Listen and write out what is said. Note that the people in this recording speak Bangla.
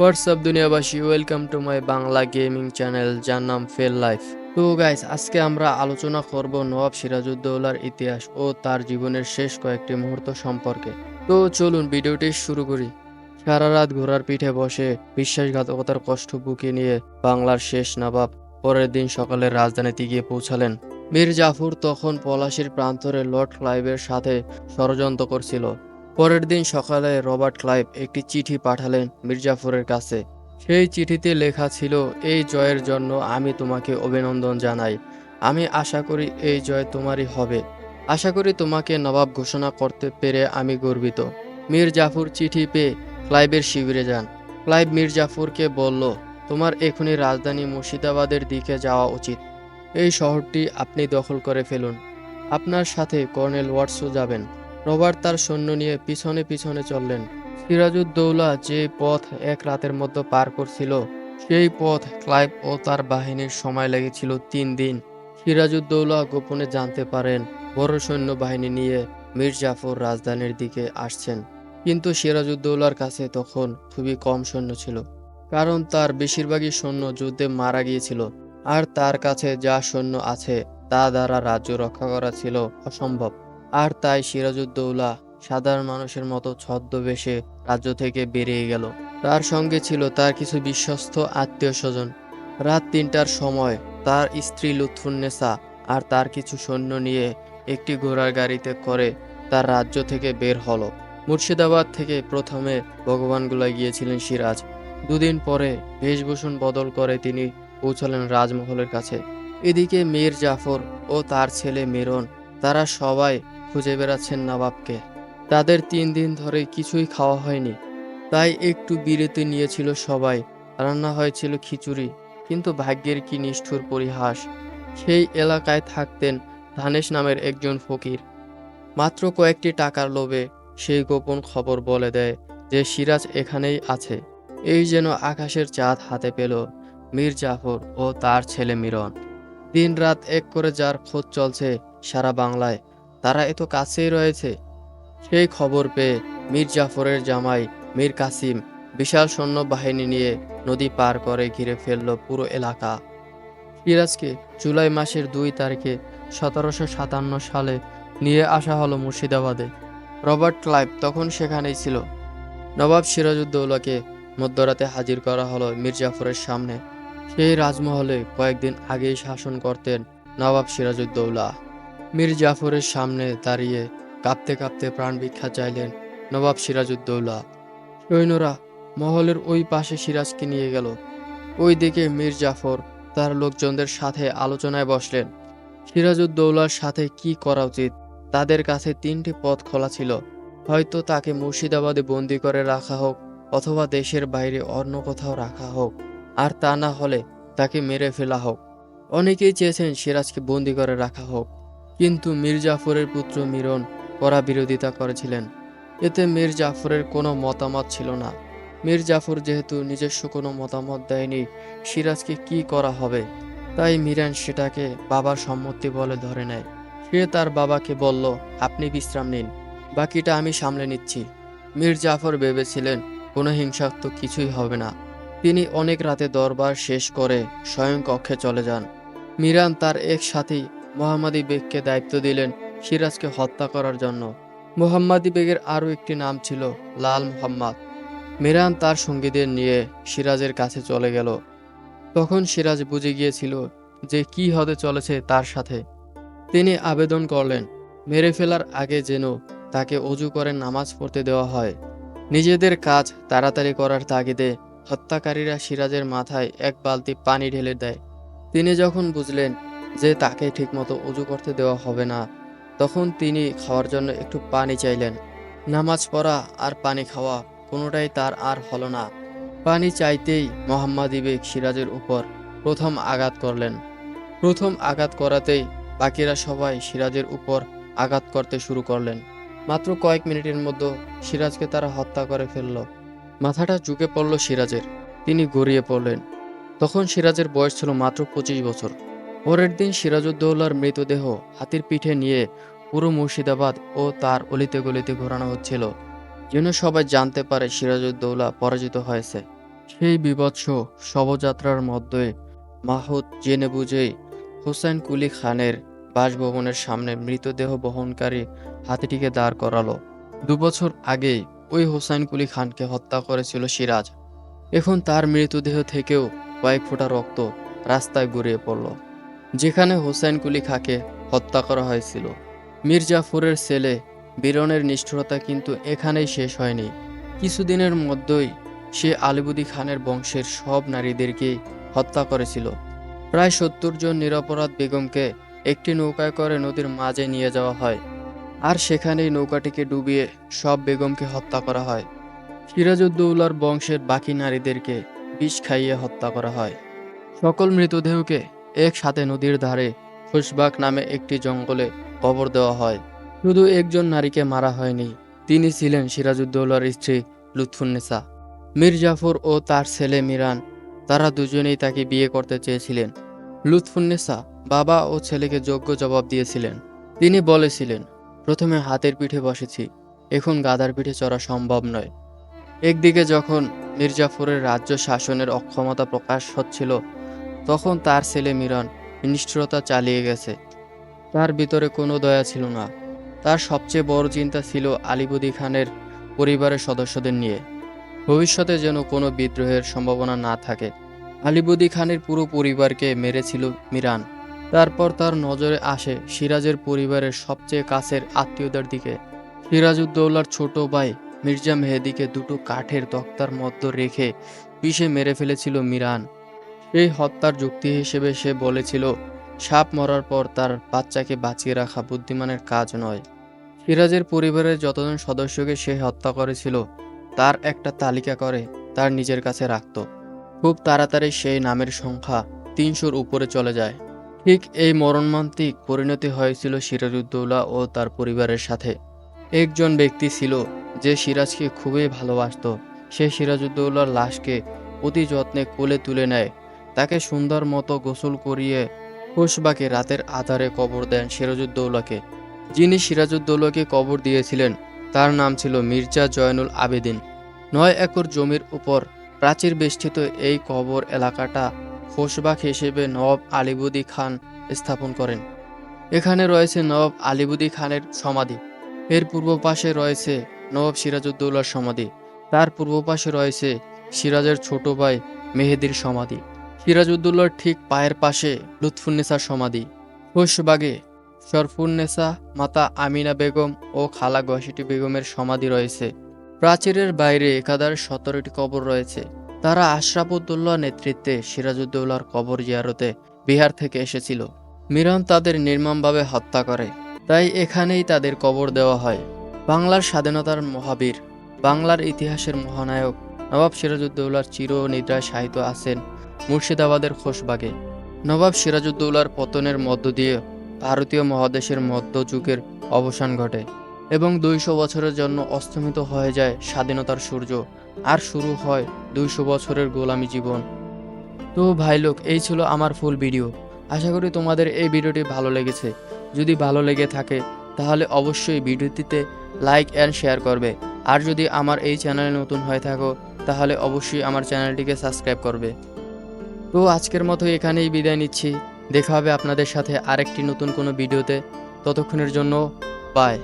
WhatsApp দুনিয়াবাসী? Welcome to my Bangla gaming channel যার নাম ফেল লাইফ তো গাইস আজকে আমরা আলোচনা করব নবাব সিরাজউদ্দৌলার ইতিহাস ও তার জীবনের শেষ কয়েকটি মুহূর্ত সম্পর্কে। তো চলুন ভিডিওটি শুরু করি। সারা রাত ঘোড়ার পিঠে বসে বিশ্বাসঘাতকতার কষ্ট বুকে নিয়ে বাংলার শেষ নবাব পরের দিন সকালে রাজধানীতে গিয়ে পৌঁছালেন। মীর জাফর তখন পলাশির প্রান্তরে লর্ড ক্লাইভের সাথে ষড়যন্ত্র করছিল। পরের দিন সকালে রবার্ট ক্লাইভ একটি চিঠি পাঠালেন মির্জাফরের কাছে। সেই চিঠিতে লেখা ছিল, এই জয়ের জন্য আমি তোমাকে অভিনন্দন জানাই। আমি আশা করি এই জয় তোমারই হবে। আশা করি তোমাকে নবাব ঘোষণা করতে পেরে আমি গর্বিত। মীর জাফর চিঠি পেয়ে ক্লাইভের শিবিরে যান। ক্লাইভ মীর জাফরকে বলল, তোমার এখনই রাজধানী মুর্শিদাবাদের দিকে যাওয়া উচিত। এই শহরটি আপনি দখল করে ফেলুন। আপনার সাথে কর্নেল ওয়াটসও যাবেন। রবার্ট তার সৈন্য নিয়ে পিছনে পিছনে চললেন। সিরাজউদ্দৌলা যে পথ এক রাতের মধ্যে পার করছিল, সেই পথ ক্লাইভ ও তার বাহিনীর সময় লেগেছিল তিন দিন। সিরাজউদ্দৌলা গোপনে জানতে পারেন, বড় সৈন্য বাহিনী নিয়ে মীর জাফর রাজধানীর দিকে আসছেন। কিন্তু সিরাজউদ্দৌলার কাছে তখন খুবই কম সৈন্য ছিল, কারণ তার বেশিরভাগই সৈন্য যুদ্ধে মারা গিয়েছিল, আর তার কাছে যা সৈন্য আছে তা দ্বারা রাজ্য রক্ষা করা ছিল অসম্ভব। আর তাই সিরাজউদ্দৌলা সাধারণ মানুষের মতো ছদ্মবেশে রাজ্য থেকে বেরিয়ে গেল। তার সঙ্গে ছিল তার কিছু বিশ্বস্ত আত্মীয় স্বজন। রাত তিনটার সময় তার স্ত্রী লুৎফুন্নেসা আর তার কিছু সৈন্য নিয়ে একটি ঘোড়ার গাড়িতে করে তার রাজ্য থেকে বের হলো। মুর্শিদাবাদ থেকে প্রথমে ভগবানগুলা গিয়েছিলেন সিরাজ। দুদিন পরে বেশভূষণ বদল করে তিনি পৌঁছালেন রাজমহলের কাছে। এদিকে মীর জাফর ও তার ছেলে মিরন, তারা সবাই খুঁজে বেড়াচ্ছেন নবাবকে। তাদের তিন দিন ধরে কিছুই খাওয়া হয়নি। তাই একটু বিরতি নিয়েছিল সবাই। রান্না হয়েছিল খিচুড়ি, কিন্তু ভাগ্যের কি নিষ্ঠুর পরিহাস। সেই এলাকায় থাকতেন ধানেশ নামের একজন ফকির। মাত্র কয়েকটি টাকার লোভে সেই গোপন খবর বলে দেয় যে সিরাজ এখানেই আছে। এই যেন আকাশের চাঁদ হাতে পেল, মীর জাফর ও তার ছেলে মিরন। দিন রাত এক করে যার খোঁজ চলছে সারা বাংলায় তারা এত কাছেই রয়েছে। সেই খবর পেয়ে মীর জাফরের জামাই মীর কাসিম বিশাল সৈন্য বাহিনী নিয়ে নদী পার করে ঘিরে ফেলল পুরো এলাকা। সিরাজকে জুলাই মাসের দুই তারিখে সতেরোশো সাতান্ন সালে নিয়ে আসা হলো মুর্শিদাবাদে। রবার্ট ক্লাইভ তখন সেখানেই ছিল। নবাব সিরাজউদ্দৌলাকে মধ্যরাতে হাজির করা হলো মীর জাফরের সামনে। সেই রাজমহলে কয়েকদিন আগেই শাসন করতেন নবাব সিরাজউদ্দৌলা। মীর জাফরের সামনে দাঁড়িয়ে কাঁপতে কাঁপতে প্রাণ ভিক্ষা চাইলেন নবাব সিরাজউদ্দৌলা। সৈন্যরা মহলের ওই পাশে সিরাজকে নিয়ে গেল। ওই দিকে মীর জাফর তার লোকজনদের সাথে আলোচনায় বসলেন। সিরাজউদ্দৌলার সাথে কি করা উচিত? তাদের কাছে তিনটি পথ খোলা ছিল। হয়তো তাকে মুর্শিদাবাদে বন্দি করে রাখা হোক অথবা দেশের বাইরে অন্য কোথাও রাখা হোক। আর তা না হলে তাকে মেরে ফেলা হোক। অনেকেই চেয়েছেন সিরাজকে বন্দি করে রাখা হোক। কিন্তু মীর জাফরের পুত্র মিরন কড়া বিরোধিতা করেছিলেন। এতে মীর জাফরের কোনো মতামত ছিল না। মীর জাফর যেহেতু নিজস্ব কোনো মতামত দেয়নি, সিরাজকে কি করা হবে? তাই মিরান সেটাকে বাবার সম্মতি বলে ধরে নেয়। সে তার বাবাকে বলল, আপনি বিশ্রাম নিন, বাকিটা আমি সামলে নিচ্ছি। মীর জাফর ভেবেছিলেন, কোনো হিংসাত্মক কিছুই হবে না। তিনি অনেক রাতে দরবার শেষ করে স্বয়ং কক্ষে চলে যান। মিরান তার এক সাথী মোহাম্মদী বেগকে দায়িত্ব দিলেন সিরাজকে হত্যা করার জন্য। মোহাম্মদী বেগের আরও একটি নাম ছিল লাল মোহাম্মদ। মিরান তার সঙ্গীদের নিয়ে সিরাজের কাছে চলে গেল। তখন সিরাজ বুঝে গিয়েছিল যে কি হতে চলেছে তার সাথে। তিনি আবেদন করলেন, মেরে ফেলার আগে যেন তাকে অজু করে নামাজ পড়তে দেওয়া হয়। নিজেদের কাজ তাড়াতাড়ি করার তাগিদে হত্যাকারীরা সিরাজের মাথায় এক বালতি পানি ঢেলে দেয়। তিনি যখন বুঝলেন যে তাকে ঠিকমতো অজু করতে দেওয়া হবে না। তখন তিনি খাওয়ার জন্য একটু পানি চাইলেন। নামাজ পড়া আর পানি খাওয়া কোনোটাই তার আর হলো না। পানি চাইতেই মোহাম্মদ ইবেক সিরাজের উপর প্রথম আঘাত করলেন। প্রথম আঘাত করাতেই বাকিরা সবাই সিরাজের উপর আঘাত করতে শুরু করলেন। মাত্র কয়েক মিনিটের মধ্যে সিরাজকে তারা হত্যা করে ফেলল। মাথাটা ঝুঁকে পড়ল সিরাজের। তিনি গড়িয়ে পড়লেন। তখন সিরাজের বয়স ছিল মাত্র পঁচিশ বছর। পরের দিন সিরাজউদ্দৌলার মৃতদেহ হাতির পিঠে নিয়ে পুরো মুর্শিদাবাদ ও তার অলিতে গলিতে ঘোরানো হচ্ছিল। যেন সবাই জানতে পারে সিরাজউদ্দৌলা পরাজিত হয়েছে। সেই বিভৎস শবযাত্রার মধ্যে মাহুদ জেনে বুঝেই হুসাইন কুলি খানের বাসভবনের সামনে মৃতদেহ বহনকারী হাতিটিকে দাঁড় করালো। দুবছর আগেই ওই হুসাইন কুলি খানকে হত্যা করেছিল সিরাজ। এখন তার মৃতদেহ থেকেও কয়েক ফোঁটা রক্ত রাস্তায় গড়িয়ে পড়ল। যেখানে হুসাইন কুলি খাকে হত্যা করা হয়েছিল। মির্জাফরের ছেলে বীরনের নিষ্ঠুরতা কিন্তু এখানেই শেষ হয়নি। কিছুদিনের মধ্যেই সে আলিবুদি খানের বংশের সব নারীদেরকে হত্যা করেছিল। প্রায় সত্তর জন নিরপরাধ বেগমকে একটি নৌকায় করে নদীর মাঝে নিয়ে যাওয়া হয়। আর সেখানেই নৌকাটিকে ডুবিয়ে সব বেগমকে হত্যা করা হয়। সিরাজউদ্দৌলার বংশের বাকি নারীদেরকে বিষ খাইয়ে হত্যা করা হয়। সকল মৃতদেহকে একসাথে নদীর ধারে খুশবাক নামে একটি জঙ্গলে কবর দেওয়া হয়। শুধু একজন নারীকে মারা হয়নি, তিনি ছিলেন সিরাজউদ্দৌলার স্ত্রী লুৎফুন্নেসা মীর জাফর ও তার ছেলে মিরান, তারা দুজনেই তাকে বিয়ে করতে চেয়েছিলেন। লুৎফুন্নেসা বাবা ও ছেলেকে যোগ্য জবাব দিয়েছিলেন। তিনি বলেছিলেন, প্রথমে হাতের পিঠে বসেছি, এখন গাদার পিঠে চড়া সম্ভব নয়। একদিকে যখন মির্জাফরের রাজ্য শাসনের অক্ষমতা প্রকাশ হচ্ছিল তখন তার ছেলে মিরান নিষ্ঠুরতা চালিয়ে গেছে। তার ভিতরে কোনো দয়া ছিল না। তার সবচেয়ে বড় চিন্তা ছিল আলিবুদি খানের পরিবারের সদস্যদের নিয়ে। ভবিষ্যতে যেন কোনো বিদ্রোহের সম্ভাবনা না থাকে। আলিবুদি খানের পুরো পরিবারকে মেরেছিল মিরান। তারপর তার নজরে আসে সিরাজের পরিবারের সবচেয়ে কাছের আত্মীয়দের দিকে। সিরাজউদ্দৌলার ছোট ভাই মির্জা মেহেদিকে দুটো কাঠের তক্তার মধ্য রেখে পিষে মেরে ফেলেছিল মিরান। সেই হত্যার যুক্তি হিসেবে সে বলেছিল, সাপ মরার পর তার বাচ্চাকে বাঁচিয়ে রাখা বুদ্ধিমানের কাজ নয়। সিরাজের পরিবারের যতজন সদস্যকে সে হত্যা করেছিল, তার একটা তালিকা করে তার নিজের কাছে রাখত। খুব তাড়াতাড়ি সেই নামের সংখ্যা তিনশোর উপরে চলে যায়। ঠিক এই মরণমান্তিক পরিণতি হয়েছিল সিরাজউদ্দৌলা ও তার পরিবারের সাথে। একজন ব্যক্তি ছিল যে সিরাজকে খুবই ভালোবাসতো। সে সিরাজউদ্দৌলার লাশকে অতি যত্নে কোলে তুলে নেয় তাকে সুন্দর মতো গোসল করিয়ে খুশবাকে রাতের আধারে কবর দেন সিরাজউদ্দৌলাকে যিনি সিরাজউদ্দৌলাকে কবর দিয়েছিলেন, তার নাম ছিল মির্জা জয়নুল আবেদিন। নয় একর জমির উপর প্রাচীর বেষ্টিত এই কবর এলাকাটা খোশবাগ হিসেবে নবাব আলিবুদি খান স্থাপন করেন। এখানে রয়েছে নবাব আলিবুদি খানের সমাধি। এর পূর্ব পাশে রয়েছে নবাব সিরাজউদ্দৌলার সমাধি। তার পূর্ব পাশে রয়েছে সিরাজের ছোট ভাই মেহেদির সমাধি। সিরাজউদ্দৌলার ঠিক পায়ের পাশে লুৎফুন্নেসার সমাধি। খোশবাগে শরফুন্নেসা মাতা আমিনা বেগম ও খালা গসিটি বেগমের সমাধি রয়েছে। প্রাচীরের বাইরে একাধার সতেরোটি কবর রয়েছে। তারা আশরাফুদ্দৌল্লাহ নেতৃত্বে সিরাজউদ্দৌলার কবর জিয়ারতে বিহার থেকে এসেছিল। মিরান তাদের নির্মমভাবে হত্যা করে। তাই এখানেই তাদের কবর দেওয়া হয়। বাংলার স্বাধীনতার মহাবীর, বাংলার ইতিহাসের মহানায়ক নবাব সিরাজউদ্দৌলার চির নিদ্রায় শায়িত আছেন মুর্শিদাবাদের খোশবাগে। নবাব সিরাজউদ্দৌলার পতনের মধ্য দিয়ে ভারতীয় মহাদেশের মধ্যযুগের অবসান ঘটে এবং দুইশো বছরের জন্য অস্তমিত হয়ে যায় স্বাধীনতার সূর্য। আর শুরু হয় দুইশো বছরের গোলামী জীবন। তো ভাই লোক, এই ছিল আমার ফুল ভিডিও আশা করি তোমাদের এই ভিডিওটি ভালো লেগেছে। যদি ভালো লেগে থাকে, তাহলে অবশ্যই ভিডিওটিতে লাইক অ্যান্ড শেয়ার করবে। আর যদি আমার এই চ্যানেলে নতুন হয়ে থাকো, তাহলে অবশ্যই আমার চ্যানেলটিকে সাবস্ক্রাইব করবে। তো আজকের মতো এখানেই বিদায় নিচ্ছি। দেখা হবে আপনাদের সাথে আরেকটি নতুন কোনো ভিডিওতে। ততক্ষণের জন্য বাই